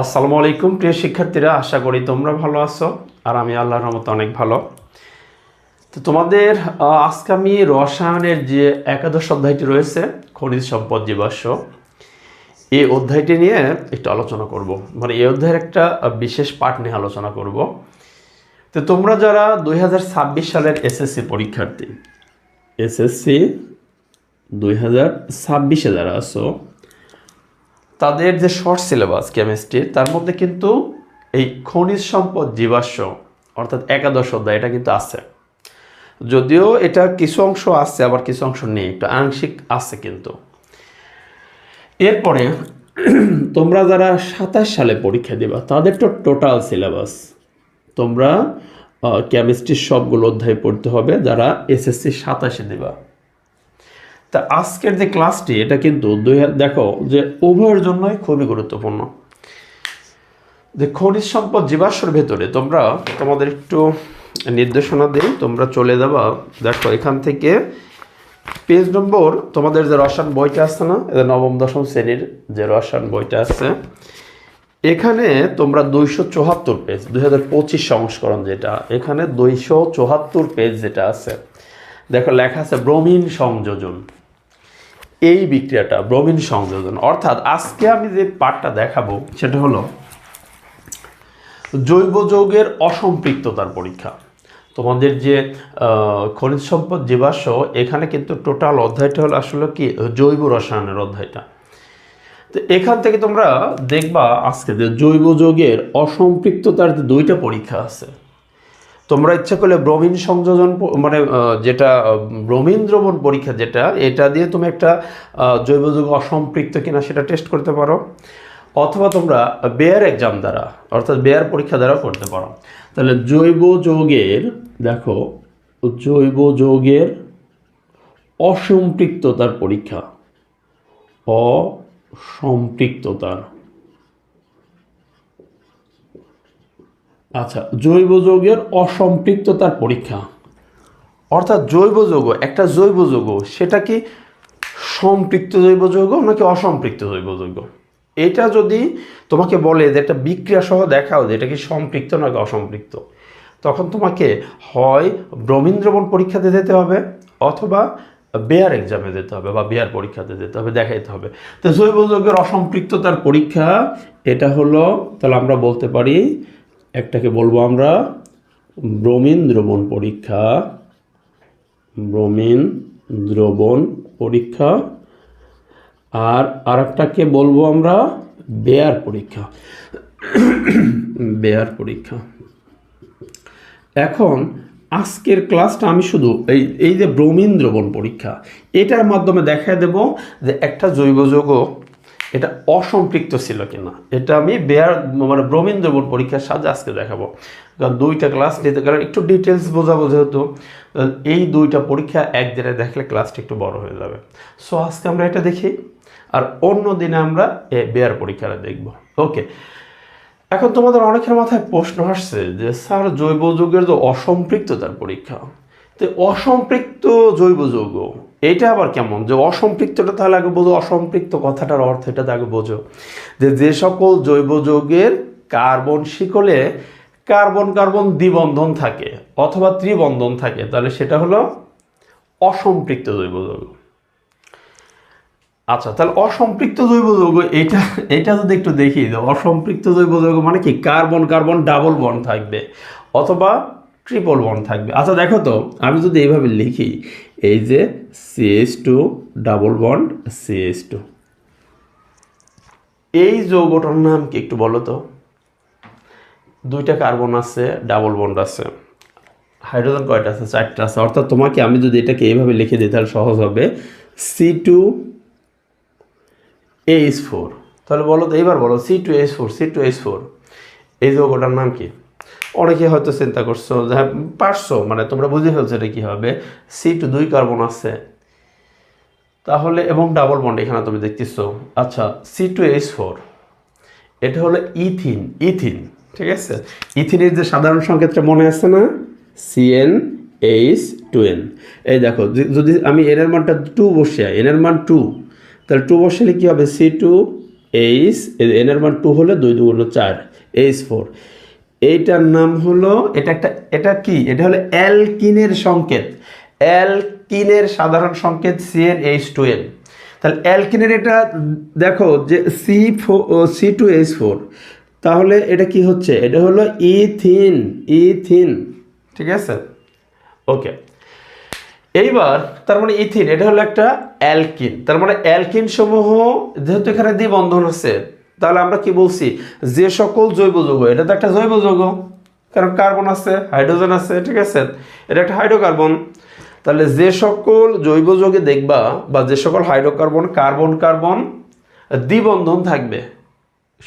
আসসালামু আলাইকুম, প্রিয় শিক্ষার্থীরা, আশা করি তোমরা ভালো আছো আর আমি আল্লাহর রহমতে অনেক ভালো। তো তোমাদের আজকে আমি রসায়নের যে একাদশ অধ্যায়টি রয়েছে, খনিজ সম্পদ জীবাশ্ম, এই অধ্যায়টি নিয়ে একটু আলোচনা করব। মানে এই অধ্যায়ের একটা বিশেষ পাঠ নিয়ে আলোচনা করব। তো তোমরা যারা দুই হাজার ছাব্বিশ সালের এসএসসি পরীক্ষার্থী, এসএসসি দুই হাজার ছাব্বিশে যারা আছো তাদের যে শর্ট সিলেবাস কেমিস্ট্রি তার মধ্যে কিন্তু এই খনিজ সম্পদ, জীবাশ্ম, অর্থাৎ একাদশ অধ্যায়, এটা কিন্তু আছে। যদিও এটা কিছু অংশ আছে, আবার কিছু অংশ নেই, একটু আংশিক আছে কিন্তু। এরপরে, তোমরা যারা সাতাশ সালে পরীক্ষা দেবা, তাদের তো টোটাল সিলেবাস তোমরা কেমিস্ট্রির সবগুলো অধ্যায় পড়তে হবে, যারা এসএসসি সাতাশে দেবা। তা আজকের যে ক্লাসটি, এটা কিন্তু দেখো যে উভয়ের জন্যই খুবই গুরুত্বপূর্ণ। যে খনিজ সম্পদ জীবাশ্মর ভেতরে তোমরা, তোমাদের একটু নির্দেশনা দিই, তোমরা চলে যাবা। দেখো, এখান থেকে পেজ নম্বর, তোমাদের যে রসায়ন বইটা আছে না, এটা নবম, দশম শ্রেণির যে রসায়ন বইটা আছে, এখানে তোমরা দুইশো চুয়াত্তর পেজ দুই হাজার পঁচিশ সংস্করণ যেটা, এখানে দুইশো চুয়াত্তর পেজ যেটা আছে। দেখো, লেখা আছে ব্রোমিন সংযোজন। এই বিক্রিয়াটা ব্রোমিন সংযোজন। অর্থাৎ আজকে আমি যে পাঠটা দেখাবো, সেটা হলো জৈব যৌগের অসম্পৃক্ততার পরীক্ষা। তোমাদের যে খনিজ সম্পদ জীবাশ্ম, এখানে কিন্তু টোটাল অধ্যায়টা হলো আসলে কি? জৈব রসায়নের অধ্যায়টা। তো এখান থেকে তোমরা দেখবা আজকে যে জৈব যৌগের অসম্পৃক্ততার দুইটা পরীক্ষা আছে তোমরা ইচ্ছা করলে ব্রোমিন সংযোজন মানে যেটা ব্রোমিন দ্রবণ পরীক্ষা যেটা, এটা দিয়ে তুমি একটা জৈব যৌগ অসম্পৃক্ত কিনা সেটা টেস্ট করতে পারো। অথবা তোমরা বেয়ার এক্সাম দ্বারা, অর্থাৎ বেয়ার পরীক্ষা দ্বারা করতে পারো। তাহলে জৈব যৌগের, দেখো, জৈব যৌগের অসম্পৃক্ততার পরীক্ষা। অসম্পৃক্ততার। আচ্ছা জৈব যৌগের অসম্পৃক্ততার পরীক্ষা। অর্থাৎ জৈব যৌগ, একটা জৈব যৌগ, সেটা কি সম্পৃক্ত জৈব যৌগ নাকি অসম্পৃক্ত জৈব যৌগ? এটা যদি তোমাকে বলে যে একটা বিক্রিয়া সহ দেখাও যে এটা কি সম্পৃক্ত নাকি অসম্পৃক্ত, তখন তোমাকে হয় ব্রবীন্দ্রবন পরীক্ষাতে যেতে হবে অথবা বেয়ার এক্সামে যেতে হবে বা বেয়ার পরীক্ষাতে যেতে হবে, দেখাইতে হবে। তো জৈব যৌগের অসম্পৃক্ততার পরীক্ষা, এটা হলো, তাহলে আমরা বলতে পারি একটাকে বলব আমরা ব্রোমিন দ্রবণ পরীক্ষা। ব্রোমিন দ্রবণ পরীক্ষা। আর আরেকটাকে বলব আমরা, বেয়ার পরীক্ষা। বেয়ার পরীক্ষা। এখন, আজকের ক্লাসটা আমি শুধু এই এই যে ব্রোমিন দ্রবণ পরীক্ষা, এটার মাধ্যমে দেখা দেব যে একটা জৈব যৌগ এটা অসম্পৃক্ত ছিল কিনা? এটা আমি বেয়ার মানে ব্রোমিন দ্রবণ পরীক্ষার সাহায্যে আজকে দেখাবো। কারণ দুইটা ক্লাস নিতে, কারণ একটু ডিটেলস বোঝাবো যেহেতু এই দুইটা পরীক্ষা একদিনে দেখলে ক্লাসটা একটু বড় হয়ে যাবে। সো আজকে আমরা এটা দেখি, আর অন্য দিনে আমরা এ বেয়ার পরীক্ষাটা দেখব। ওকে এখন তোমাদের অনেকের মাথায় প্রশ্ন আসছে যে, স্যার, জৈব যৌগের যে অসম্পৃক্ততার পরীক্ষা তো অসম্পৃক্ত জৈব যৌগ, এটা আবার কেমন? যে অসম্পৃক্তটা তাহলে আগে বোঝো, অসম্পৃক্ত কথাটার অর্থ এটা আগে বোঝো। যে যে সকল জৈব যৌগের কার্বন শিকলে কার্বন কার্বন দ্বিবন্ধন থাকে, অথবা ত্রিবন্ধন থাকে, তাহলে সেটা হলো অসম্পৃক্ত জৈব যৌগ। আচ্ছা তাহলে অসম্পৃক্ত জৈব যৌগ, এটা এটা যদি একটু দেখি অসম্পৃক্ত জৈব যৌগ মানে কি? কার্বন কার্বন ডাবল বন্ড থাকবে, অথবা ট্রিপল বন্ড থাকবে। আচ্ছা দেখো তো, আমি যদি এইভাবে লিখি, এই যে CS two double bond CS two এই যৌগটার নাম কি একটু বলো তো? দুইটা কার্বন আছে ডাবল বন্ড আছে। হাইড্রোজেন কয়টা আছে? চারটা আছে। অর্থাৎ তোমাকে আমি যদি এটাকে এইভাবে লিখে দিই, তাহলে সহজ হবে। সি টু এইচ ফোর তাহলে বলো তো, এইবার বলো C two H four C two H four এই যৌগটার নাম কি? অনেকে হয়তো চিন্তা করছ যে হ্যাঁ, পারছ মানে তোমরা বুঝে ফেলছো এটা কী হবে সি টু দুই কার্বন আছে। তাহলে এবং ডাবল বন্ড এখানে তুমি দেখতেছো। আচ্ছা সি টু এইচ ফোর এটা হলো ইথিন ইথিন ঠিক আছে? ইথিনের যে সাধারণ সংকেতটা মনে আছে না? সিএন এইচ টু এন এই দেখো যদি আমি এন এর মানটা টু বসে এন এর মান টু তাহলে টু বসালে কী হবে? সি টু এইচ এনের মান টু হলে দুই দুগুণ চার এইচ ফোর এইটার নাম হলো, এটা একটা, এটা কি? এটা হলো অ্যালকিনের সংকেত। অ্যালকিনের সাধারণ সংকেত সিএন এইচ টু এন তাহলে অ্যালকিনের এটা, দেখো যে সি ফো সি টু এইচ ফোর তাহলে এটা কি হচ্ছে? এটা হলো ইথিন ইথিন। ঠিক আছে? ওকে। এইবার, তার মানে ইথিন, এটা হলো একটা অ্যালকিন। তার মানে অ্যালকিন সমূহ যেহেতু এখানে দ্বিবন্ধন আছে তাহলে আমরা কি বলছি? যে সকল জৈব যৌগ, এটা তো একটা জৈব যৌগ, কারণ কার্বন আছে, হাইড্রোজেন আছে, ঠিক আছে? এটা একটা হাইড্রোকার্বন। তাহলে যে সকল জৈব যৌগে দেখবা, বা যে সকল হাইড্রোকার্বন, কার্বন কার্বন, দ্বিবন্ধন থাকবে।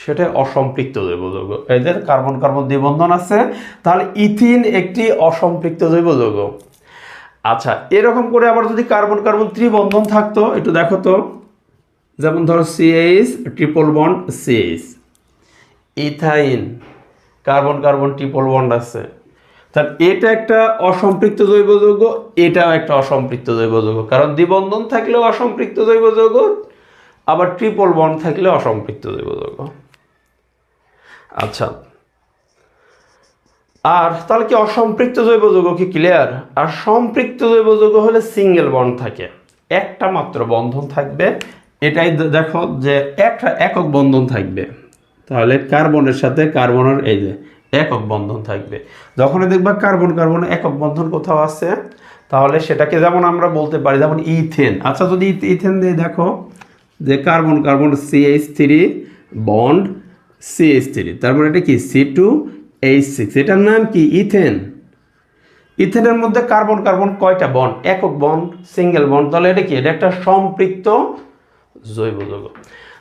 সেটা অসম্পৃক্ত জৈব যৌগ। এদের কার্বন কার্বন দ্বিবন্ধন আছে, তাহলে ইথিন একটি অসম্পৃক্ত জৈব যৌগ। আচ্ছা এরকম করে আবার যদি কার্বন কার্বন ত্রিবন্ধন থাকতো, একটু দেখো তো। যেমন ধরো CH triple bond CH ethyne carbon carbon triple bond আছে। তাহলে এটা একটা অসম্পৃক্ত জৈব যৌগ, এটাও একটা অসম্পৃক্ত জৈব যৌগ। কারণ দ্বিবন্ধন থাকলেও অসম্পৃক্ত জৈব যৌগ, আবার ট্রিপল বন্ড থাকলে অসম্পৃক্ত জৈব যৌগ। আচ্ছা। আর তাহলে কি অসম্পৃক্ত জৈব যৌগ কি ক্লিয়ার আর সম্পৃক্ত জৈব যৌগ হলে সিঙ্গেল বন্ড থাকে। একটা মাত্র বন্ধন থাকবে এটাই দেখো যে একটা একক বন্ধন থাকবে। তাহলে কার্বনের সাথে কার্বনের এই যে একক বন্ধন থাকবে। যখনই দেখবা কার্বন কার্বন একক বন্ধন কোথাও আছে, তাহলে সেটাকে যেমন আমরা বলতে পারি যেমন ইথেন। আচ্ছা যদি ইথেন দিয়ে দেখো যে carbon carbon CH three bond CH three তারপরে এটা কি? সি টু এইচ সিক্স এটার নাম কি? ইথেন। ইথেনের মধ্যে কার্বন কার্বন কয়টা বন্ড একক বন্ড সিঙ্গেল বন্ড তাহলে এটা কি? এটা একটা সম্পৃক্ত জৈব যৌগ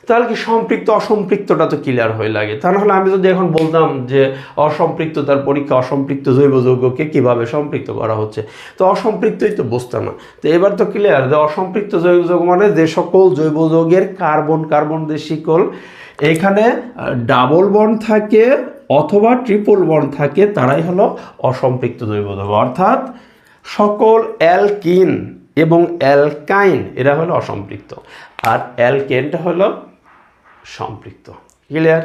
তাহলে কি সম্পৃক্ত, অসম্পৃক্তটা তো ক্লিয়ার হয়ে লাগে। তাহলে আমি যদি এখন বলতাম যে অসম্পৃক্ত তার পরীক্ষা, অসম্পৃক্ত জৈব যৌগকে কীভাবে সম্পৃক্ত করা হচ্ছে, তো অসম্পৃক্তই তো বুঝতাম না। তো এবার তো ক্লিয়ার যে অসম্পৃক্ত জৈব যৌগ মানে যে সকল জৈব যৌগের কার্বন কার্বন যে এখানে ডাবল বন থাকে অথবা ট্রিপল বন থাকে, তারাই হলো অসম্পৃক্ত জৈব যৌগ অর্থাৎ সকল অ্যালকিন এবং অ্যালকাইন, এরা হলো অসম্পৃক্ত। আর অ্যালকেনটা হলো সম্পৃক্ত। ক্লিয়ার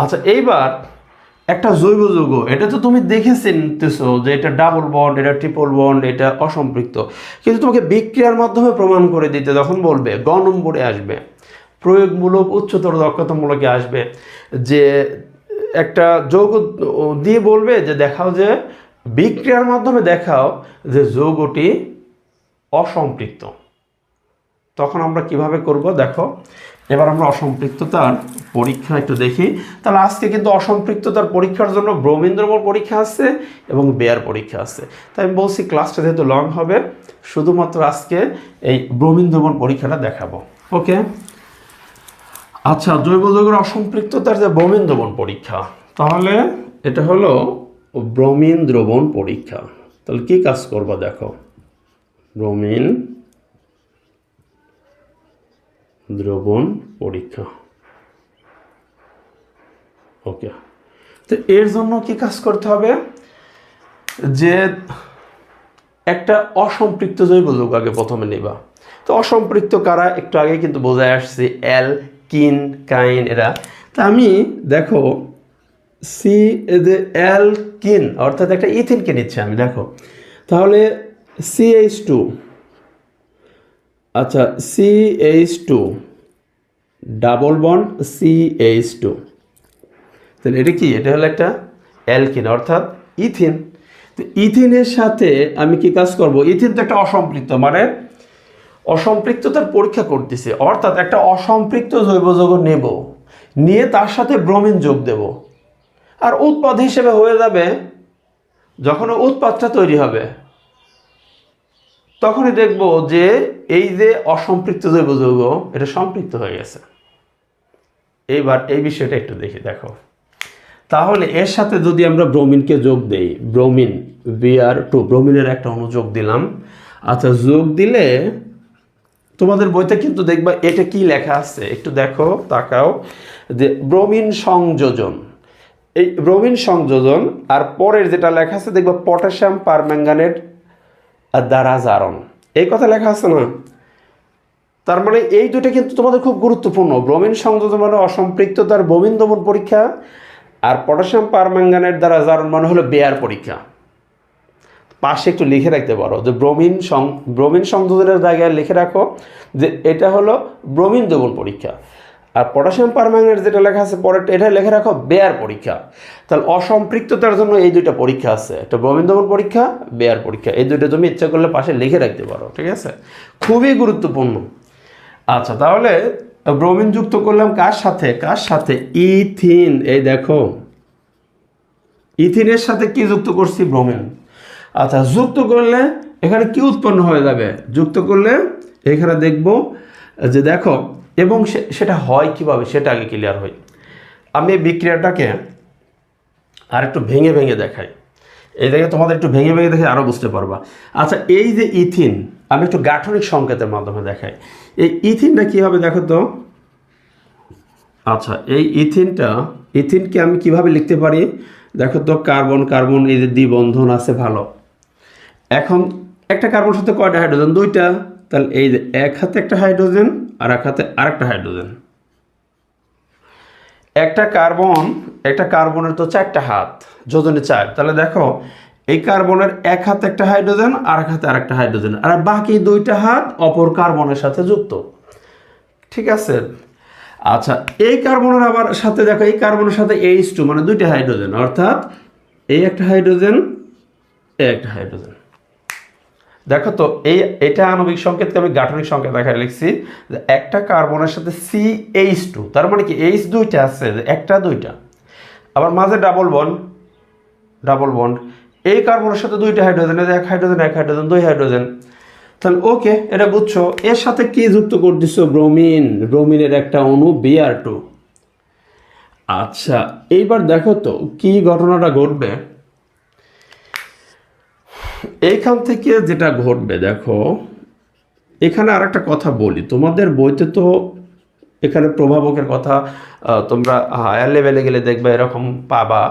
আচ্ছা এইবার একটা জৈব যৌগ, এটা তো তুমি দেখে চিনতেছো যে এটা ডাবল বন্ড এটা ট্রিপল বন্ড এটা অসম্পৃক্ত। কিন্তু তোমাকে বিক্রিয়ার মাধ্যমে প্রমাণ করে দিতে যখন বলবে, গ নম্বরে আসবে, প্রয়োগমূলক উচ্চতর দক্ষতামূলকে আসবে, যে একটা যৌগ দিয়ে বলবে যে দেখাও যে, বিক্রিয়ার মাধ্যমে দেখাও যে যৌগটি অসম্পৃক্ত। তখন আমরা কীভাবে করব? দেখো, এবার আমরা অসম্পৃক্ততার পরীক্ষা একটু দেখি। তাহলে আজকে কিন্তু অসম্পৃক্ততার পরীক্ষার জন্য ব্রহ্মেন্দ্রমোর পরীক্ষা আছে এবং বেয়ার পরীক্ষা আছে। তাই আমি বলছি ক্লাসটা যেহেতু লং হবে, শুধুমাত্র আজকে এই ব্রহ্মেন্দ্রমোর পরীক্ষাটা দেখাবো। ওকে? আচ্ছা জৈব যৌগের অসম্পৃক্ততার যে ব্রোমিন দ্রবণ পরীক্ষা, তাহলে এটা হলো ব্রোমিন দ্রবণ পরীক্ষা। তাহলে কি কাজ করবা দেখো? ব্রোমিন দ্রবণ পরীক্ষা। ওকে তো এর জন্য কি কাজ করতে হবে? যে একটা অসম্পৃক্ত জৈব যৌগ আগে প্রথমে নেবা। তো অসম্পৃক্ত কারা? একটু আগে কিন্তু বোঝায় আসছে, অ্যাল, কিন, কাইন এরা। তা আমি দেখো সি অ্যাল, কিন, অর্থাৎ একটা ইথিনকে নিচ্ছে আমি, দেখো। তাহলে সিএইচ টু আচ্ছা C H two double bond CH two তাহলে এটা কি? এটা হলো একটা অ্যালকিন, অর্থাৎ ইথিন। তো ইথিনের সাথে আমি কি কাজ করব? ইথিন তো একটা অসম্পৃক্ত মানে অসম্পৃক্ততার পরীক্ষা করতেছে। অর্থাৎ একটা অসম্পৃক্ত জৈব যৌগ নেব, নিয়ে তার সাথে ব্রোমিন যোগ দেব। আর উৎপাদ হিসেবে হয়ে যাবে যখন উৎপাদটা তৈরি হবে। তখনই দেখব যে এই যে অসম্পৃক্ত জৈব যৌগ, এটা সম্পৃক্ত হয়ে গেছে। এইবার এই বিষয়টা একটু দেখি, দেখো। তাহলে এর সাথে যদি আমরা ব্রোমিনকে যোগ দেই, ব্রোমিন বিআর টু ব্রোমিনের একটা অনুযোগ দিলাম। আচ্ছা যোগ দিলে তোমাদের বইতে কিন্তু দেখবা এটা কি লেখা আছে? একটু দেখো, তাকাও। যে ব্রোমিন সংযোজন। এই ব্রোমিন সংযোজন, আর পরের যেটা লেখা আছে, দেখবা পটাশিয়াম পারম্যাঙ্গানেট দ্বারা জারণ এই কথা লেখা আছে না? তার মানে এই দুটো কিন্তু তোমাদের খুব গুরুত্বপূর্ণ। ব্রোমিন সংযোজন মানে অসম্পৃক্ততার ব্রোমিন দমন পরীক্ষা আর পটাশিয়াম পারম্যাঙ্গানের দ্বারা জারণ মানে হলো বেয়ার পরীক্ষা। পাশে একটু লিখে রাখতে পারো যে ব্রোমিন সং ব্রোমিন সংযোজনের জায়গায় লিখে রাখো যে এটা হলো ব্রোমিন দমন পরীক্ষা। আর পটাশিয়াম পারম্যাঙ্গানেট যেটা লেখা আছে পরে এটা লিখে রাখো বেয়ার পরীক্ষা। তাহলে অসম্পৃক্ততার জন্য এই দুইটা পরীক্ষা আছে। একটা ব্রোমিন দমন পরীক্ষা বেয়ার পরীক্ষা। এই দুইটা তুমি ইচ্ছা করলে পাশে লিখে রাখতে পারো, ঠিক আছে? খুবই গুরুত্বপূর্ণ। আচ্ছা তাহলে ব্রোমিন যুক্ত করলাম কার সাথে? কার সাথে? ইথিন। এই দেখো, ইথিনের সাথে কি যুক্ত করছি? ব্রোমিন আচ্ছা যুক্ত করলে এখানে কি উৎপন্ন হয়ে যাবে? যুক্ত করলে এখানে দেখব যে দেখো এবং সেটা হয় কীভাবে, সেটা আগে ক্লিয়ার হয়। আমি এই বিক্রিয়াটাকে আর একটু ভেঙে ভেঙে দেখাই। এই দেখে তোমাদের একটু ভেঙে ভেঙে দেখে আরও বুঝতে পারবা। আচ্ছা এই যে ইথিন, আমি একটু গাঠনিক সংকেতের মাধ্যমে দেখাই। এই ইথিনটা কী হবে দেখো তো? আচ্ছা এই ইথিনটা, ইথিনকে আমি কীভাবে লিখতে পারি? দেখো তো, কার্বন কার্বন, এই যে দ্বিবন্ধন আছে ভালো। এখন একটা কার্বন সাথে কয়টা হাইড্রোজেন দুইটা। তাহলে এই যে এক হাতে একটা হাইড্রোজেন আর এক হাতে আরেকটা হাইড্রোজেন। একটা কার্বন, একটা কার্বনের তো চারটা হাত, যোজনে চার। তাহলে দেখো, এই কার্বনের এক হাতে একটা হাইড্রোজেন আর এক হাতে আরেকটা হাইড্রোজেন। আর বাকি দুইটা হাত অপর কার্বনের সাথে যুক্ত। ঠিক আছে? আচ্ছা এই কার্বনের আবার সাথে দেখো, এই কার্বনের সাথে এইচ টু মানে দুইটা হাইড্রোজেন, অর্থাৎ এই একটা হাইড্রোজেন এই একটা হাইড্রোজেন। দেখো তো, এই, এটা আণবিক সংকেতকে আমি গাঠনিক সংকেত দেখায় লিখছি। যে একটা কার্বনের সাথে সি এইচ টু তার মানে কি এইচ দুইটা আছে, একটা দুইটা। আবার মাঝে ডাবল বন্ড ডাবল বন্ড এই কার্বনের সাথে দুইটা হাইড্রোজেন এক হাইড্রোজেন এক হাইড্রোজেন দুই হাইড্রোজেন তাহলে ওকে, এটা বুঝছ, এর সাথে কি যুক্ত করে দিচ্ছ ব্রোমিন ব্রোমিনের একটা অণু বিআর টু আচ্ছা এইবার দেখো তো, কি ঘটনাটা ঘটবে? এইখান থেকে যেটা ঘটবে, দেখো, এখানে আর একটা কথা বলি। তোমাদের বইতে তো এখানে প্রভাবকের কথা তোমরা হায়ার লেভেলে গেলে দেখবে এরকম পাবা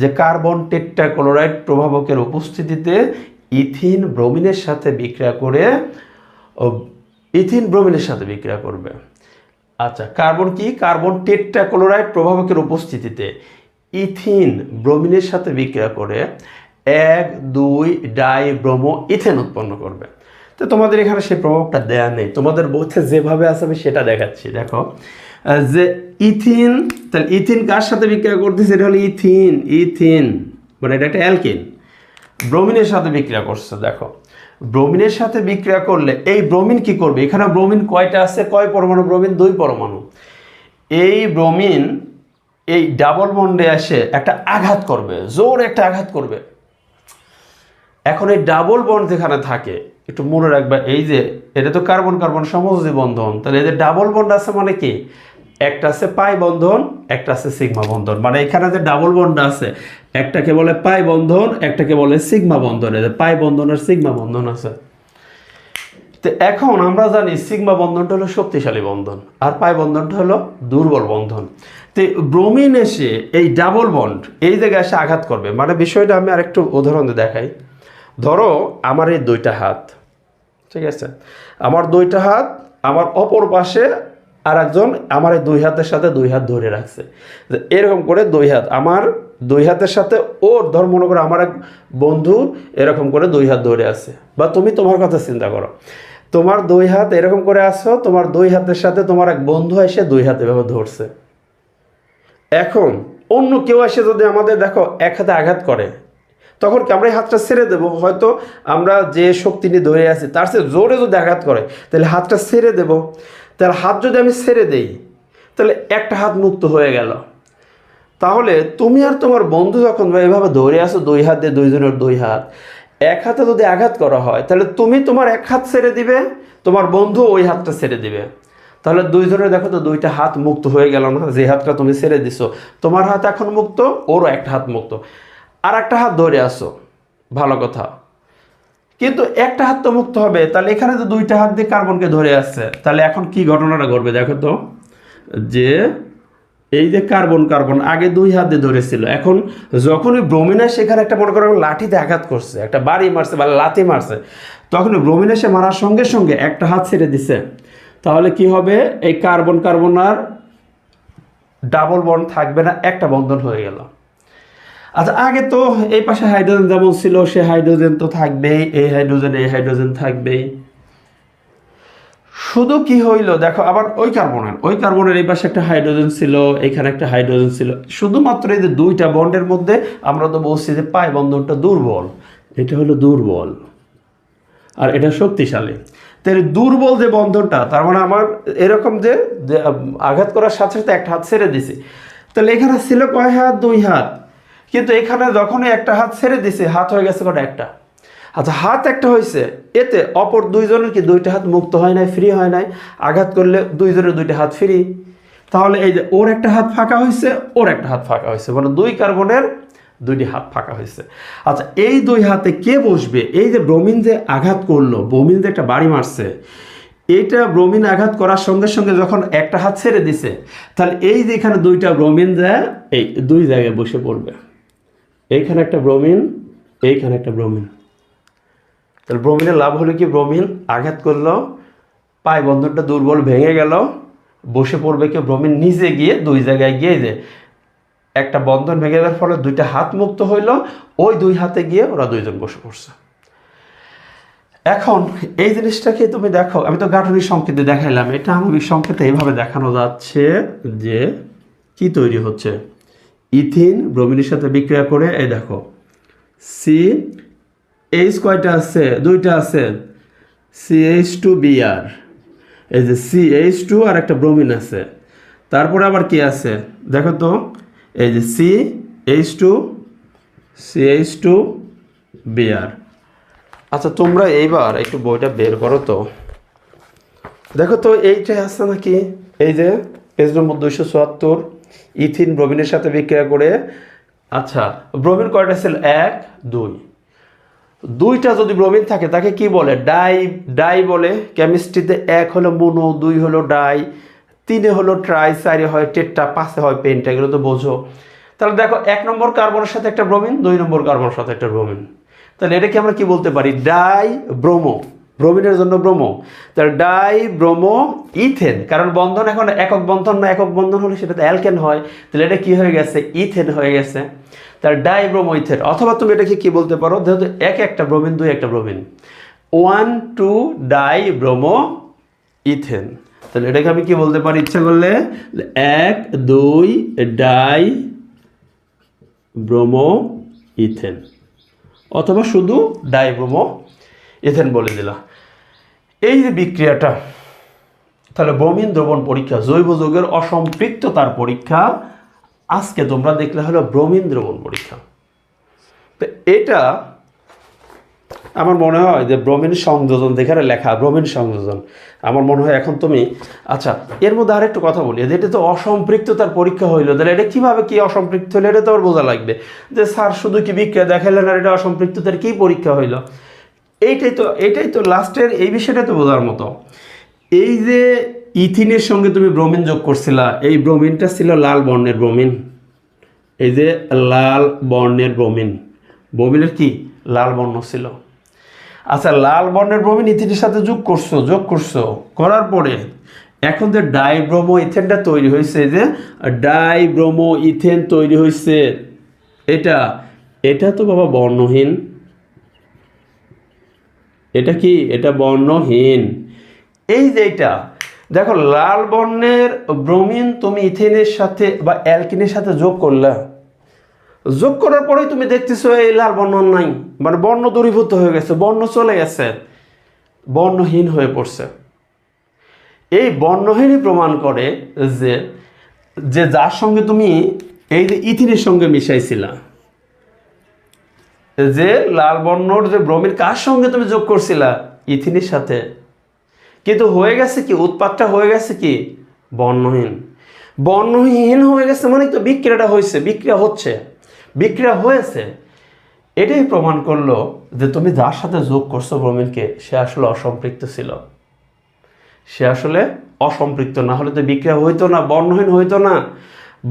যে কার্বন টেট্টা ক্লোরাইড প্রভাবকের উপস্থিতিতে ইথিন ব্রোমিনের সাথে বিক্রিয়া করে ইথিন ব্রোমিনের সাথে বিক্রিয়া করবে। আচ্ছা কার্বন কি? কার্বন টেট্টা ক্লোরাইড প্রভাবকের উপস্থিতিতে ইথিন ব্রোমিনের সাথে বিক্রিয়া করে এক, দুই, ডাই, ব্রোমো, ইথেন উৎপন্ন করবে। তো তোমাদের এখানে সেই প্রভাবটা দেয়া নেই। তোমাদের বইতে যেভাবে আছে, আমি সেটা দেখাচ্ছি। দেখো যে ইথিন, তাহলে ইথিন কার সাথে বিক্রিয়া করতেছে? এটা হলো ইথিন ইথিন মানে এটা একটা অ্যালকিন। ব্রোমিনের সাথে বিক্রিয়া করছে, দেখো। ব্রোমিনের সাথে বিক্রিয়া করলে এই ব্রোমিন কি করবে? এখানে ব্রোমিন কয়টা আছে? কয় পরমাণু? ব্রোমিন দুই পরমাণু। এই ব্রোমিন, এই ডাবল বন্ডে এসে একটা আঘাত করবে, জোর একটা আঘাত করবে। এখন এই ডাবল বন্ড যেখানে থাকে, একটু মনে রাখবে, এই যে এটা তো কার্বন কার্বন সমযোজী বন্ধন, তাহলে এদের ডাবল বন্ড আছে মানে কি? একটা আছে পাই বন্ধন, একটা আছে সিগমা বন্ধন। মানে এখানে যে ডাবল বন্ড আছে, একটাকে বলে পাই বন্ধন, একটাকে বলে সিগমা বন্ধন এদের পাই বন্ধন আর সিগমা বন্ধন আছে। তো এখন আমরা জানি সিগমা বন্ধনটা হলো শক্তিশালী বন্ধন, আর পাই বন্ধনটা হলো দুর্বল বন্ধন। তো ব্রোমিন এসে এই ডাবল বন্ড এই জায়গায় এসে আঘাত করবে। মানে বিষয়টা আমি আরেকটু উদাহরণ দেখাই। ধরো আমার এই দুইটা হাত, ঠিক আছে? আমার দুইটা হাত, আমার অপর পাশে আর একজন আমার এই দুই হাতের সাথে দুই হাত ধরে রাখছে। এরকম করে দুই হাত, আমার দুই হাতের সাথে ওর ধর মনে করো আমার এক বন্ধু এরকম করে দুই হাত ধরে আছে। বা তুমি তোমার কথা চিন্তা করো। তোমার দুই হাত এরকম করে আসো তোমার দুই হাতের সাথে তোমার এক বন্ধু এসে দুই হাত এভাবে ধরছে। এখন অন্য কেউ এসে যদি আমাদের দেখো এক হাতে আঘাত করে তখন কি আমরা এই হাতটা ছেড়ে দেবো? হয়তো আমরা যে শক্তি নিয়ে ধরে আছি, তার চেয়ে জোরে যদি আঘাত করে, তাহলে হাতটা ছেড়ে দেব। তাহলে হাত যদি আমি ছেড়ে দেই, তাহলে একটা হাত মুক্ত হয়ে গেল। তাহলে তুমি আর তোমার বন্ধু যখন এভাবে ধরে আসো, দুই হাত দিয়ে দুইজনের দুই হাত, এক হাতে যদি আঘাত করা হয়, তাহলে তুমি তোমার এক হাত ছেড়ে দিবে, তোমার বন্ধু ওই হাতটা ছেড়ে দিবে। তাহলে দুইজনের দেখো তো দুইটা হাত মুক্ত হয়ে গেল না? যে হাতটা তুমি ছেড়ে দিছো, তোমার হাত এখন মুক্ত, ওরও একটা হাত মুক্ত। আর একটা হাত ধরে আসো ভালো কথা। কিন্তু একটা হাত তো মুক্ত হবে। তাহলে এখানে তো দুইটা হাত দিয়ে কার্বনকে ধরে আসছে তাহলে এখন কি ঘটনাটা ঘটবে দেখো তো? যে এই যে কার্বন কার্বন আগে দুই হাত দিয়ে ধরেছিল। এখন যখনই ব্রোমিনা সেখানে একটা মনে করো লাঠিতে আঘাত করছে, একটা বাড়ি মারছে বা লাথি মারছে তখন ব্রোমিনা সে মারার সঙ্গে সঙ্গে একটা হাত ছেড়ে দিছে। তাহলে কি হবে? এই কার্বন কার্বন আর ডাবল বন্ড থাকবে না, একটা বন্ধন হয়ে গেল। আচ্ছা আগে তো এই পাশে হাইড্রোজেন যেমন ছিল, সে হাইড্রোজেন তো থাকবেই, এই হাইড্রোজেন এই হাইড্রোজেন থাকবেই। শুধু কি হইল? দেখো, আবার ওই কার্বনের ওই কার্বনের এই পাশে একটা হাইড্রোজেন ছিল, এখানে একটা হাইড্রোজেন ছিল। শুধুমাত্র এই যে দুইটা বন্ডের মধ্যে আমরা তো বলছি যে পাই বন্ধনটা দুর্বল। এটা হলো দুর্বল। আর এটা শক্তিশালী। তাহলে দুর্বল যে বন্ধনটা, তার মানে আমার এরকম যে আঘাত করার সাথে সাথে একটা হাত ছেড়ে দিছে। তাহলে এখানে ছিল কয় হাত? দুই হাত। কিন্তু এখানে যখনই একটা হাত ছেড়ে দিছে, হাত হয়ে গেছে কটা একটা। আচ্ছা হাত একটা হয়েছে এতে অপর দুইজনের কি দুইটা হাত মুক্ত হয় নাই ফ্রি হয় নাই? আঘাত করলে দুইজনের দুইটা হাত ফ্রি তাহলে এই যে ওর একটা হাত ফাঁকা হয়েছে ওর একটা হাত ফাঁকা হয়েছে মানে দুই কার্বনের দুইটি হাত ফাঁকা হয়েছে আচ্ছা এই দুই হাতে কে বসবে? এই যে ব্রমিন যে আঘাত করল, ব্রমিন যে একটা বাড়ি মারছে, এইটা ব্রমিন আঘাত করার সঙ্গে সঙ্গে যখন একটা হাত ছেড়ে দিছে, তাহলে এই যে এখানে দুইটা ব্রমিন যায় এই দুই জায়গায় বসে পড়বে। এইখানে একটা ব্রমিন এইখানে একটা ব্রমিন তাহলে ব্রমিনের লাভ হলো কি? ব্রমিন আঘাত করল, পায় বন্ধনটা দুর্বল ভেঙে গেল, বসে পড়বে কি ব্রমিন নিজে গিয়ে দুই জায়গায় গিয়ে যে একটা বন্ধন ভেঙে যাওয়ার ফলে দুইটা হাত মুক্ত হইল, ওই দুই হাতে গিয়ে ওরা দুইজন বসে পড়ছে। এখন এই জিনিসটাকে তুমি দেখো? আমি তো গাঠনিক সংকেতে দেখাইলাম। এটা আণবিক সংকেতে এইভাবে দেখানো যাচ্ছে যে কি তৈরি হচ্ছে? ইথিন ব্রোমিনের সাথে বিক্রিয়া করে, এই দেখো সি এইচ কয়টা আছে? দুইটা আছে। সি এইচ টু বিআর এই যে সি এইচ টু আর একটা ব্রোমিন আছে। তারপরে আবার কি আছে? দেখো তো, এই যে C H two C H two B R আচ্ছা তোমরা এইবার একটু বইটা বের করো তো। দেখো তো এইটাই আছে নাকি? এই যে, পেজ নম্বর দুইশো চুয়াত্তর। ইথিন ব্রোমিনের সাথে বিক্রিয়া করে আচ্ছা ব্রোমিন কয়টা ছিল এক, দুই। দুইটা যদি ব্রোমিন থাকে, তাকে কি বলে? ডাই ডাই বলে। কেমিস্ট্রিতে এক হলো মোনো, দুই হলো ডাই, তিনে হলো ট্রাই, চারে হয় টেট্টা, পাঁচে হয় পেন্টা, এগুলো তো বোঝো। তাহলে দেখো, এক নম্বর কার্বনের সাথে একটা ব্রোমিন, দুই নম্বর কার্বনের সাথে একটা ব্রোমিন। তাহলে এটাকে আমরা কি বলতে পারি? Die bromo. ব্রোমিনের জন্য ব্রোমো। তার ডাই ব্রোমো ইথেন, কারণ বন্ধন এখন একক বন্ধন না, একক বন্ধন হলে সেটা অ্যালকেন হয়। তাহলে এটা কি হয়ে গেছে? ইথেন হয়ে গেছে। তার ডাই ব্রোমো ইথেন, অথবা তুমি এটাকে কি বলতে পারো? যেহেতু এক একটা ব্রোমিন, দুই একটা ব্রোমিন। One, two, dibromoethane. তাহলে এটাকে আমি কি বলতে পারি? ইচ্ছা করলে এক, দুই, ডাই ব্রোমো ইথেন। অথবা শুধু ডাইব্রোমো ইথেন বলে দিলাম এই যে বিক্রিয়াটা, তাহলে বমিন দ্রবণ পরীক্ষা, জৈব যৌগের অসম্পৃক্ততার পরীক্ষা, আজকে তোমরা দেখলে হলো ব্রোমিন দ্রবণ পরীক্ষা। তো এটা আমার মনে হয় যে ব্রোমিন সংযোজন, যেখানে লেখা ব্রোমিন সংযোজন, আমার মনে হয় এখন তুমি আচ্ছা এর মধ্যে আরেকটু কথা বলি, যে এটা তো অসম্পৃক্ততার পরীক্ষা হইল, তাহলে এটা কীভাবে কি অসম্পৃক্ত হলো এটা তো আবার বোঝা লাগবে। যে স্যার শুধু কি বিক্রিয়া দেখাইলেন আর এটা অসম্পৃক্ততার কী পরীক্ষা হইল? এইটাই তো এটাই তো লাস্টের এই বিষয়টা তো বোঝার মতো। এই যে ইথিনের সঙ্গে তুমি ব্রোমিন যোগ করছিলা, এই ব্রোমিনটা ছিল লাল বর্ণের ব্রোমিন। এই যে লাল বর্ণের ব্রোমিন, ব্রোমিনের কি? লাল বর্ণ ছিল। আচ্ছা লাল বর্ণের ব্রোমিন ইথিনের সাথে যোগ করছ যোগ করছ। করার পরে এখন যে ডাইব্রোমো ইথেনটা তৈরি হয়েছে, যে ডাইব্রোমো ইথেন তৈরি হয়েছে, এটা এটা তো বাবা বর্ণহীন। এটা কি? এটা বর্ণহীন। এই যে এটা, দেখো, লাল বর্ণের ব্রোমিন তুমি ইথেনের সাথে বা অ্যালকিনের সাথে যোগ করলা। যোগ করার পরেই তুমি দেখতেছো এই লাল বর্ণ নাই মানে বর্ণ দূরীভূত হয়ে গেছে, বর্ণ চলে গেছে, বর্ণহীন হয়ে পড়ছে। এই বর্ণহীনই প্রমাণ করে যে যে যার সঙ্গে তুমি এই যে ইথিনের সঙ্গে মিশাইছিলা যে লাল বর্ণর যে ব্রোমিন কার সঙ্গে তুমি যোগ করছিলা? ইথিনের সাথে। কিন্তু হয়ে গেছে কি? উৎপাতটা হয়ে গেছে কি? বর্ণহীন। বর্ণহীন হয়ে গেছে মানে তো বিক্রিয়াটা হয়েছে, বিক্রিয়া হচ্ছে। বিক্রিয়া হয়েছে। এটাই প্রমাণ করল যে তুমি যার সাথে যোগ করছ ব্রোমিনকে সে আসলে অসম্পৃক্ত ছিল। সে আসলে অসম্পৃক্ত, না হলে তো বিক্রিয়া হইতো না, বর্ণহীন হইতো না।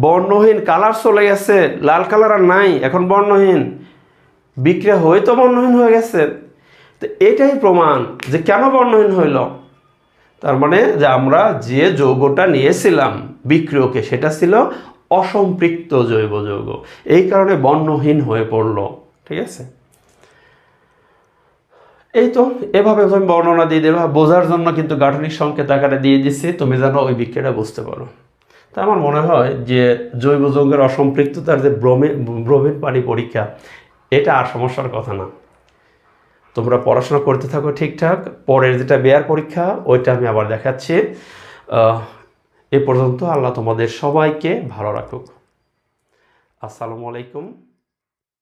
বর্ণহীন কালার চলে গেছে, লাল কালার আর নাই, এখন বর্ণহীন। বিক্রিয়া হয়ে তো বর্ণহীন হয়ে গেছে। তো এটাই প্রমাণ যে কেন বর্ণহীন হইল। তার মানে যে আমরা যে যৌগটা নিয়েছিলাম, বিক্রিয়কে সেটা ছিল অসম্পৃক্ত জৈব যৌগ। এই কারণে বর্ণহীন হয়ে পড়ল, ঠিক আছে? এই তো, এভাবে তুমি বর্ণনা দিয়ে দেবা। বোঝার জন্য কিন্তু গাঠনিক সংকেত আকারে দিয়ে দিচ্ছি তুমি যেন ওই বিক্রিয়াটা বুঝতে পারো। তা আমার মনে হয় যে জৈব যৌগের অসম্পৃক্ততার যে ব্রোমে ব্রোমিন পানি পরীক্ষা এটা আর সমস্যার কথা না। তোমরা পড়াশোনা করতে থাকো ঠিকঠাক, পরের যেটা বেয়ার পরীক্ষা, ওইটা আমি আবার দেখাচ্ছি। এ পর্যন্ত আল্লাহ তোমাদের সবাইকে ভালো রাখুক। আসসালামু আলাইকুম।